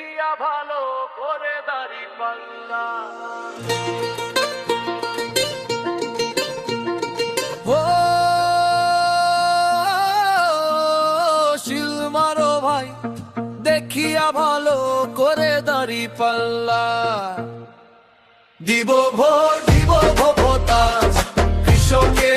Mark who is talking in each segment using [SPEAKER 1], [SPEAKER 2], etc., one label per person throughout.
[SPEAKER 1] দেখিয়া ভালো করে দাঁড়ি পাল্লা।
[SPEAKER 2] ভালো করে দাঁড়ি পাল্লা। দিব ভোট দিব ভোটাজ কৃষকে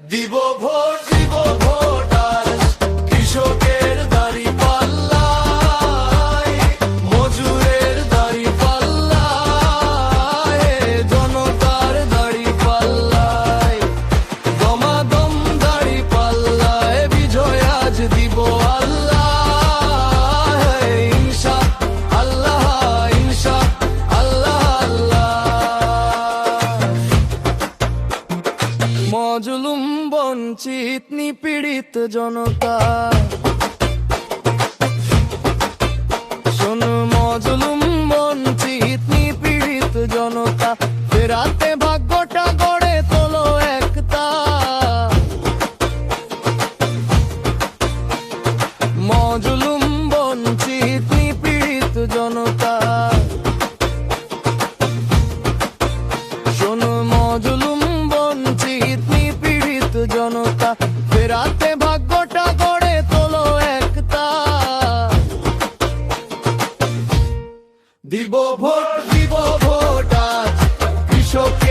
[SPEAKER 2] দিব ভোট দিব ভোট বঞ্চিত নিপীড়িত জনতা। শোনো মজলুম বঞ্চিত নিপীড়িত জনতা। জনতা ফেরাতে ভাগ্যটা গড়ে তোলো একতা দিব ভোট দিব ভোট আজ কৃষক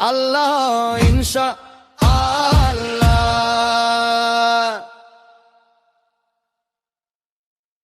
[SPEAKER 2] Allah, Inshallah.